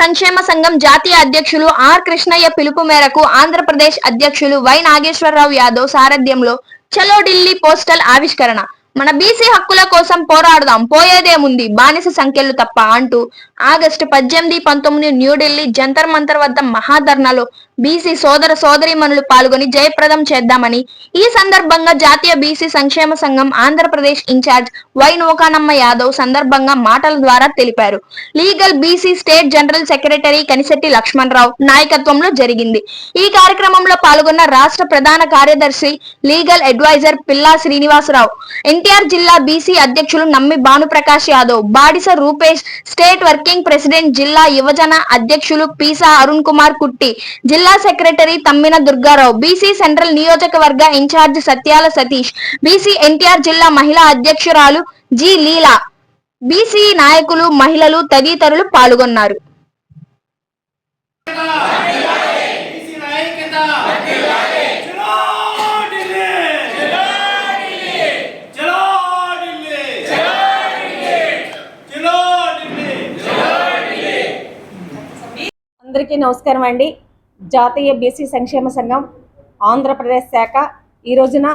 సంక్షేమ సంఘం జాతీయ అధ్యక్షులు ఆర్ కృష్ణయ్య పిలుపు మేరకు ఆంధ్రప్రదేశ్ అధ్యక్షులు వై నాగేశ్వరరావు యాదవ్ సారథ్యంలో చలో ఢిల్లీ పోస్టల్ ఆవిష్కరణ. మన బీసీ హక్కుల కోసం పోరాడదాం పోయేదేముంది? బానిస సంఖ్యలు తప్ప అంటూ ఆగస్టు పద్దెనిమిది పంతొమ్మిది న్యూఢిల్లీ జంతర్ మంతర్ వద్ద మహాధర్నాలో బీసీ సోదర సోదరీమణులు పాల్గొని జయప్రదం చేద్దామని ఈ సందర్భంగా జాతీయ బీసీ సంక్షేమ సంఘం ఆంధ్రప్రదేశ్ ఇన్ఛార్జ్ వై నోకానమ్మ యాదవ్ సందర్భంగా మాటల ద్వారా తెలిపారు. Legal BC state general secretary Kanishetti Lakshmanarao నాయకత్వంలో జరిగింది. ఈ కార్యక్రమంలో పాల్గొన్న రాష్ట్ర ప్రధాన కార్యదర్శి లీగల్ అడ్వైజర్ పిల్లా శ్రీనివాసరావు ఎన్టీఆర్ జిల్లా బీసీ అధ్యక్షులు Nammi Bhanuprakash Yadav Badisa Rupesh state working president జిల్లా యువజన అధ్యక్షులు పీసా అరుణ్ కుమార్ కుట్టి జిల్లా secretary Tammina Durgarao BC central నియోజకవర్గ incharge Satyala Satish BC NTR జిల్లా మహిళా అధ్యక్షురాలు జి లీలా బీసీ నాయకులు మహిళలు తదితరులు పాల్గొన్నారు. అందరికీ నమస్కారం అండి. జాతీయ బీసీ సంక్షేమ సంఘం ఆంధ్రప్రదేశ్ శాఖ. ఈ రోజున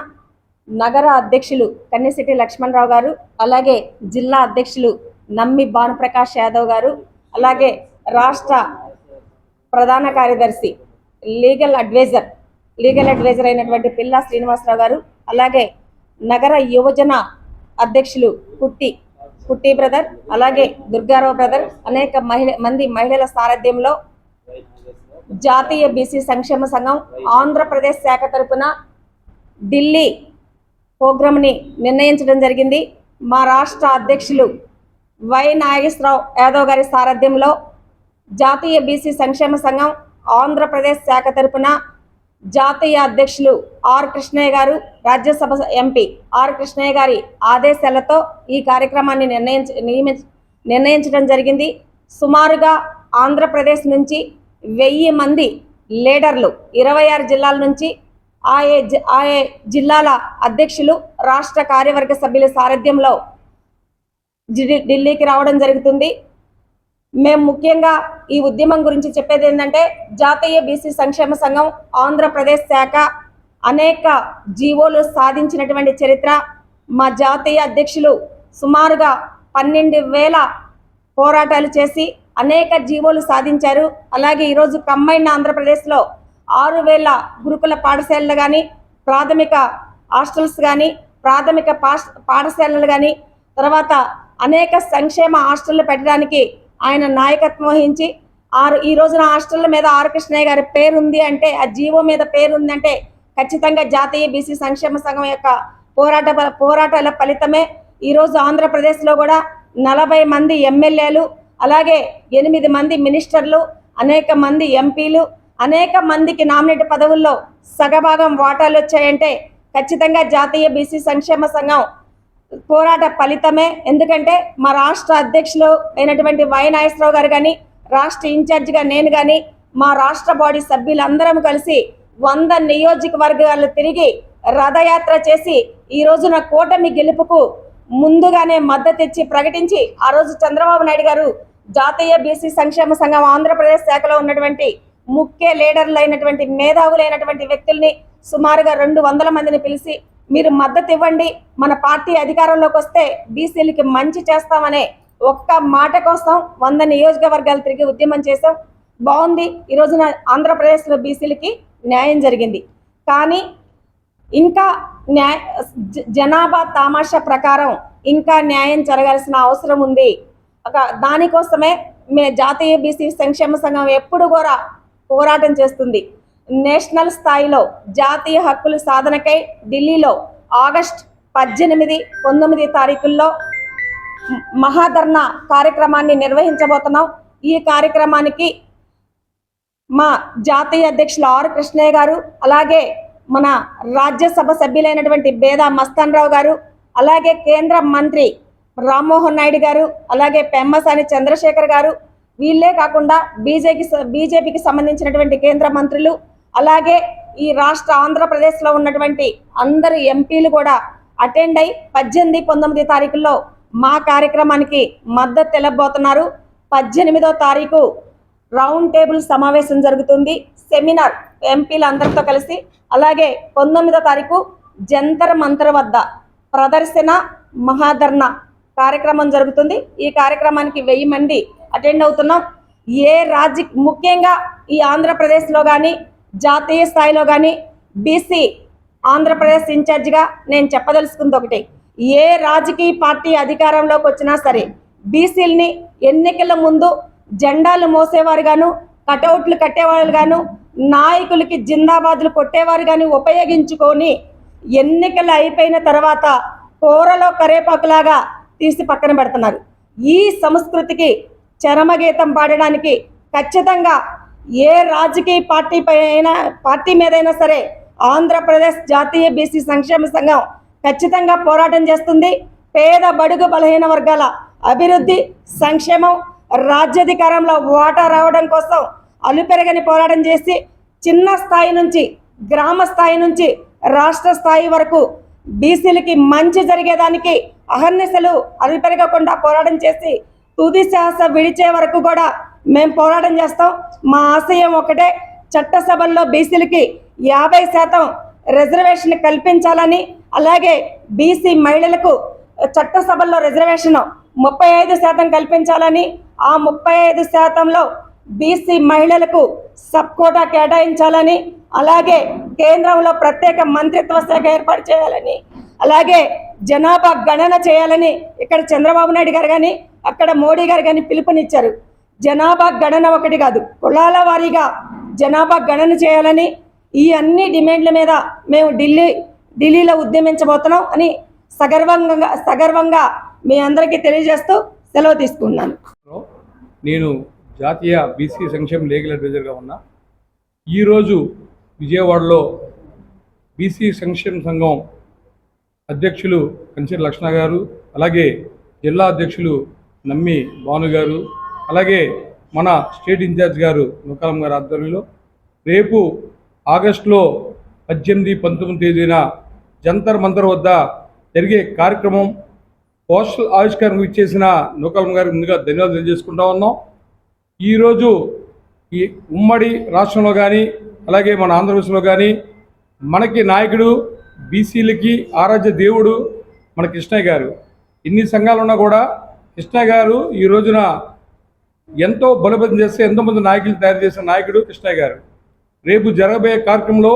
నగర అధ్యక్షులు కన్నెసిటి లక్ష్మణరావు గారు అలాగే జిల్లా అధ్యక్షులు నమ్మి భానుప్రకాష్ యాదవ్ గారు అలాగే రాష్ట్ర ప్రధాన కార్యదర్శి లీగల్ అడ్వైజర్ లీగల్ అడ్వైజర్ అయినటువంటి పిల్లా శ్రీనివాసరావు గారు అలాగే నగర యువజన అధ్యక్షులు కుట్టి కుట్టి బ్రదర్ అలాగే దుర్గారావు బ్రదర్ అనేక మహిళ మంది మహిళల సారథ్యంలో జాతీయ బీసీ సంక్షేమ సంఘం ఆంధ్రప్రదేశ్ శాఖ తరపున ఢిల్లీ ప్రోగ్రామ్ని నిర్ణయించడం జరిగింది. మా రాష్ట్ర అధ్యక్షులు వై నాగేశ్వరరావు యాదవ్ గారి సారథ్యంలో జాతీయ బీసీ సంక్షేమ సంఘం ఆంధ్రప్రదేశ్ శాఖ తరపున జాతీయ అధ్యక్షులు ఆర్ కృష్ణయ్య గారు రాజ్యసభ ఎంపీ ఆర్ కృష్ణయ్య గారి ఆదేశాలతో ఈ కార్యక్రమాన్ని నిర్ణయించ నిర్ణయించడం జరిగింది. సుమారుగా ఆంధ్రప్రదేశ్ నుంచి వెయ్యి మంది లీడర్లు. ఇరవై ఆరు జిల్లాల నుంచి ఆయే జి- ఆయే జిల్లాల అధ్యక్షులు రాష్ట్ర కార్యవర్గ సభ్యుల సారథ్యంలో ఢిల్లీకి రావడం జరుగుతుంది. మేము ముఖ్యంగా ఈ ఉద్యమం గురించి చెప్పేది ఏంటంటే జాతీయ బీసీ సంక్షేమ సంఘం ఆంధ్రప్రదేశ్ శాఖ అనేక జీవోలు సాధించినటువంటి చరిత్ర. మా జాతీయ అధ్యక్షులు సుమారుగా పన్నెండు వేల పోరాటాలు చేసి అనేక జీవోలు సాధించారు. అలాగే ఈరోజు కంబైన్ ఆంధ్రప్రదేశ్లో ఆరు వేల గురుకుల పాఠశాలలు కానీ ప్రాథమిక హాస్టల్స్ కానీ ప్రాథమిక పాఠ పాఠశాలలు కానీ తర్వాత అనేక సంక్షేమ హాస్టళ్ళు పెట్టడానికి ఆయన నాయకత్వం వహించి ఆరు ఈ రోజున హాస్టళ్ళ మీద ఆర్ కృష్ణయ్య గారి పేరుంది అంటే ఆ జీవో మీద పేరు ఉందంటే ఖచ్చితంగా జాతీయ బీసీ సంక్షేమ సంఘం యొక్క పోరాట పోరాటాల ఫలితమే. ఈరోజు ఆంధ్రప్రదేశ్లో కూడా నలభై మంది ఎమ్మెల్యేలు అలాగే ఎనిమిది మంది మినిస్టర్లు అనేక మంది ఎంపీలు అనేక మందికి నామినేట్ పదవుల్లో సగభాగం వాటాలు వచ్చాయంటే ఖచ్చితంగా జాతీయ బీసీ సంక్షేమ సంఘం పోరాట ఫలితమే. ఎందుకంటే మా రాష్ట్ర అధ్యక్షులు అయినటువంటి వై నాగేశ్వరరావు గారు కానీ రాష్ట్ర ఇన్ఛార్జిగా నేను కానీ మా రాష్ట్ర బాడీ సభ్యులందరం కలిసి వంద నియోజకవర్గాలు తిరిగి రథయాత్ర చేసి ఈ రోజున కూటమి గెలుపుకు ముందుగానే మద్దతు ఇచ్చి ప్రకటించి ఆ రోజు చంద్రబాబు నాయుడు గారు జాతీయ బీసీ సంక్షేమ సంఘం ఆంధ్రప్రదేశ్ శాఖలో ఉన్నటువంటి ముఖ్య లీడర్లు అయినటువంటి మేధావులైనటువంటి వ్యక్తుల్ని సుమారుగా రెండు వందల మందిని పిలిచి మీరు మద్దతు ఇవ్వండి మన పార్టీ అధికారంలోకి వస్తే బీసీలకి మంచి చేస్తామనే ఒక్క మాట కోసం వంద నియోజకవర్గాలు తిరిగి ఉద్యమం చేశాం. బాగుంది. ఈ రోజున ఆంధ్రప్రదేశ్లో బీసీలకి న్యాయం జరిగింది. కానీ ఇంకా న్యాయ జనాభా తామాషా ప్రకారం ఇంకా న్యాయం జరగాల్సిన అవసరం ఉంది. ఒక దానికోసమే మే జాతీయ బీసీ సంక్షేమ సంఘం ఎప్పుడు కూడా పోరాటం చేస్తుంది. నేషనల్ స్థాయిలో జాతీయ హక్కుల సాధనకై ఢిల్లీలో ఆగస్ట్ పద్దెనిమిది పంతొమ్మిది తారీఖుల్లో మహాధర్ణ మహాధర్నా కార్యక్రమాన్ని నిర్వహించబోతున్నాం. ఈ కార్యక్రమానికి మా జాతీయ అధ్యక్షులు ఆర్ కృష్ణయ్య గారు అలాగే మన రాజ్యసభ సభ్యులైనటువంటి బేదా మస్తాన్ రావు గారు అలాగే కేంద్ర మంత్రి రామ్మోహన్ నాయుడు గారు అలాగే పెమ్మసాని చంద్రశేఖర్ గారు వీళ్ళే కాకుండా బీజేపీ బీజేపీకి సంబంధించినటువంటి కేంద్ర మంత్రులు అలాగే ఈ రాష్ట్ర ఆంధ్రప్రదేశ్లో ఉన్నటువంటి అందరు ఎంపీలు కూడా అటెండ్ అయి పద్దెనిమిది పంతొమ్మిది తారీఖుల్లో మా కార్యక్రమానికి మద్దతు తెలబోతున్నారు పద్దెనిమిదో తారీఖు రౌండ్ టేబుల్ సమావేశం జరుగుతుంది. సెమినార్ ఎంపీలు అందరితో కలిసి అలాగే పంతొమ్మిదో తారీఖు జంతర్ మంతర్ వద్ద ప్రదర్శన మహాధర్ణ కార్యక్రమం జరుగుతుంది. ఈ కార్యక్రమానికి వెయ్యి మంది అటెండ్ అవుతున్నాం. ఏ రాజ్య ముఖ్యంగా ఈ ఆంధ్రప్రదేశ్లో కానీ జాతీయ స్థాయిలో కానీ బీసీ ఆంధ్రప్రదేశ్ ఇన్ఛార్జిగా నేను చెప్పదలుచుకుంది ఒకటి. ఏ రాజకీయ పార్టీ అధికారంలోకి వచ్చినా సరే బీసీలని ఎన్నికల ముందు జెండాలు మోసేవారు గాను కటౌట్లు కట్టేవాళ్ళు గాను నాయకులకి జిందాబాదులు కొట్టేవారు కానీ ఉపయోగించుకొని ఎన్నికలు అయిపోయిన తర్వాత కూరలో కరేపాకులాగా తీసి పక్కన పెడుతున్నారు. ఈ సంస్కృతికి చరమగీతం పాడడానికి ఖచ్చితంగా ఏ రాజకీయ పార్టీ పైన పార్టీ మీదైనా సరే ఆంధ్రప్రదేశ్ జాతీయ బీసీ సంక్షేమ సంఘం ఖచ్చితంగా పోరాటం చేస్తుంది. పేద బడుగు బలహీన వర్గాల అభివృద్ధి సంక్షేమం రాజ్యాధికారంలో వాటా రావడం కోసం అలుపెరగని పోరాటం చేసి చిన్న స్థాయి నుంచి గ్రామ స్థాయి నుంచి రాష్ట్ర స్థాయి వరకు బీసీలకి మంచి జరిగేదానికి అహర్నిశలు అలుపెరగకుండా పోరాటం చేసి తుది శాస విడిచే వరకు కూడా మేము పోరాటం చేస్తాం. మా ఆశయం ఒకటే చట్టసభల్లో బీసీలకి యాభై శాతం రిజర్వేషన్ కల్పించాలని అలాగే బీసీ మహిళలకు చట్టసభల్లో రిజర్వేషన్ ముప్పై ఐదు శాతం కల్పించాలని ఆ ముప్పై ఐదు శాతంలో బీసీ మహిళలకు సబ్ కోటా కేటాయించాలని అలాగే కేంద్రంలో ప్రత్యేక మంత్రిత్వ శాఖ ఏర్పాటు చేయాలని అలాగే జనాభా గణన చేయాలని ఇక్కడ చంద్రబాబు నాయుడు గారు కానీ అక్కడ మోడీ గారు కానీ పిలుపునిచ్చారు. జనాభా గణన ఒకటి కాదు కులాల వారీగా జనాభా గణన చేయాలని ఈ అన్ని డిమాండ్ల మీద మేము ఢిల్లీ ఢిల్లీలో ఉద్యమించబోతున్నాం అని సగర్వంగా సగర్వంగా మీ అందరికీ తెలియజేస్తూ సెలవు తీసుకున్నాను నేను జాతీయ బీసీ సంక్షేమ లీగల్ అడ్వైజర్గా ఉన్నా. ఈరోజు విజయవాడలో బీసీ సంక్షేమ సంఘం అధ్యక్షులు కంచెర లక్ష్మణ గారు అలాగే జిల్లా అధ్యక్షులు నమ్మి భాను గారు అలాగే మన స్టేట్ ఇన్ఛార్జ్ గారు నూకాలం గారి ఆధ్వర్యంలో రేపు ఆగస్టులో పద్దెనిమిది పంతొమ్మిది తేదీన జంతర్ మంతర్ వద్ద జరిగే కార్యక్రమం పోస్టల్ ఆవిష్కరణకు ఇచ్చేసిన నూకలం గారికి ముందుగా ధన్యవాదాలు తెలియజేసుకుంటా ఉన్నాం. ఈరోజు ఈ ఉమ్మడి రాష్ట్రంలో కానీ అలాగే మన ఆంధ్రప్రదేశ్లో కానీ మనకి నాయకుడు బీసీలకి ఆరాధ్య దేవుడు మన కృష్ణయ్య గారు. ఎన్ని సంఘాలు ఉన్నా కూడా కృష్ణయ్య గారు ఈ రోజున ఎంతో బలోపేతం చేస్తే ఎంతోమంది నాయకులు తయారు చేసిన నాయకుడు కృష్ణయ్య గారు. రేపు జరగబోయే కార్యక్రమంలో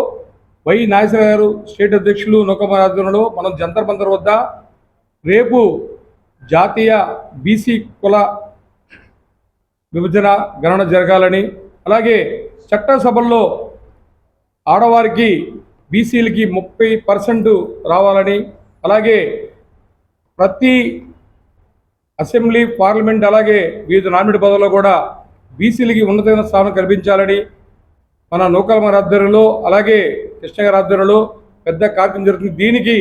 వై నాగేశ్వర గారు స్టేట్ అధ్యక్షులు నౌకమార్ ఆధ్వర్యంలో మనం జంతర్ మంతర్ వద్ద రేపు జాతీయ బీసీ కుల విభజన గణన జరగాలని అలాగే చట్టసభల్లో ఆడవారికి బీసీలకి ముప్పై పర్సెంట్ రావాలని అలాగే ప్రతి అసెంబ్లీ పార్లమెంట్ అలాగే వివిధ నామినేట్ పదవుల్లో కూడా బీసీలకి ఉన్నతమైన స్థానం కల్పించాలని మన నూకలమర ఆధ్వర్యంలో అలాగే కృష్ణగారి ఆధ్వర్యంలో పెద్ద కార్యక్రమం జరుగుతుంది. దీనికి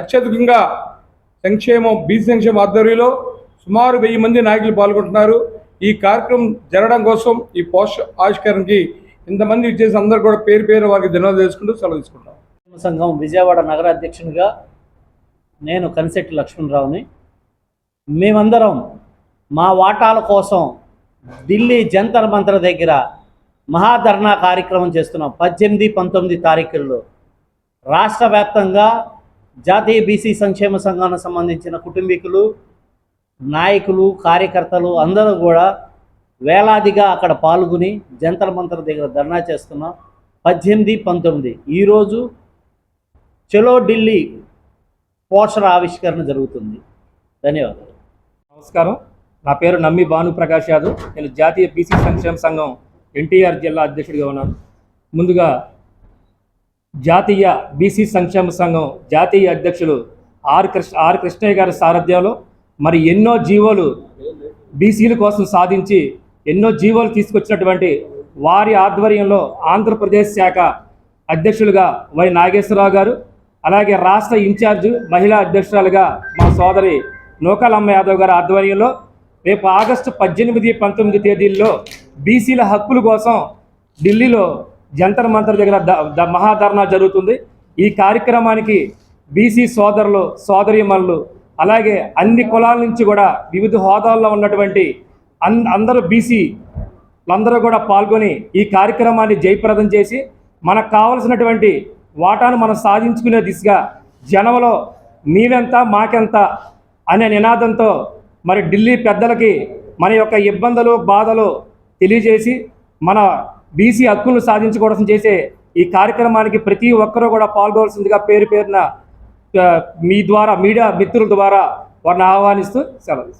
అత్యధికంగా సంక్షేమం బీసీ సంక్షేమ ఆధ్వర్యంలో సుమారు వెయ్యి మంది నాయకులు పాల్గొంటున్నారు. ఈ కార్యక్రమం జరగడం కోసం ఈ పోస్ట్ ఆవిష్కరణకి ఇంతమంది ఇచ్చేసి అందరూ కూడా పేరు పేరు వారికి ధన్యవాదాలు చేసుకుంటూ సెలవు తీసుకుంటాం. సంఘం విజయవాడ నగర అధ్యక్షునిగా నేను కనిశెట్టి లక్ష్మణరావుని. మేమందరం మా వాటాల కోసం ఢిల్లీ జంతర్ మంతర్ దగ్గర మహాధర్నా కార్యక్రమం చేస్తున్నాం పద్దెనిమిది పంతొమ్మిది తారీఖుల్లో. రాష్ట్ర వ్యాప్తంగా జాతీయ బీసీ సంక్షేమ సంఘానికి సంబంధించిన కుటుంబీకులు నాయకులు కార్యకర్తలు అందరూ కూడా వేలాదిగా అక్కడ పాల్గొని జంతర మంతర్ దగ్గర ధర్నా చేస్తున్నాం. పద్దెనిమిది పంతొమ్మిది. ఈరోజు చలో ఢిల్లీ పోషణ ఆవిష్కరణ జరుగుతుంది. ధన్యవాదాలు. నమస్కారం. నా పేరు నమ్మి భానుప్రకాష్ యాదవ్. నేను జాతీయ బీసీ సంక్షేమ సంఘం ఎన్టీఆర్ జిల్లా అధ్యక్షుడిగా ఉన్నాను ముందుగా జాతీయ బీసీ సంక్షేమ సంఘం జాతీయ అధ్యక్షులు ఆర్ కృష్ణ ఆర్ కృష్ణయ్య గారి సారథ్యంలో మరి ఎన్నో జీవోలు బీసీల కోసం సాధించి ఎన్నో జీవోలు తీసుకొచ్చినటువంటి వారి ఆధ్వర్యంలో ఆంధ్రప్రదేశ్ శాఖ అధ్యక్షులుగా వై నాగేశ్వరరావు గారు అలాగే రాష్ట్ర ఇన్ఛార్జ్ మహిళా అధ్యక్షురాలుగా మా సోదరి నూకాలమ్మ యాదవ్ గారి ఆధ్వర్యంలో రేపు ఆగస్టు పద్దెనిమిది పంతొమ్మిది తేదీల్లో బీసీల హక్కుల కోసం ఢిల్లీలో జంతర్ మంతర్ దగ్గర ద- మహాధర్నా జరుగుతుంది. ఈ కార్యక్రమానికి బీసీ సోదరులు సోదరీమణులు అలాగే అన్ని కులాల నుంచి కూడా వివిధ హోదాల్లో ఉన్నటువంటి అన్ అందరూ బీసీ అందరూ కూడా పాల్గొని ఈ కార్యక్రమాన్ని జయప్రదం చేసి మనకు కావలసినటువంటి వాటాను మనం సాధించుకునే దిశగా జనంలో మీవెంత మాకెంత అనే నినాదంతో మరి ఢిల్లీ పెద్దలకి మన యొక్క ఇబ్బందులు బాధలు తెలియజేసి మన బీసీ హక్కులను సాధించుకోవడం చేసే ఈ కార్యక్రమానికి ప్రతి ఒక్కరూ కూడా పాల్గొవలసిందిగా పేరు పేరున మీ ద్వారా మీడియా మిత్రుల ద్వారా వారిని ఆహ్వానిస్తూ సెలవు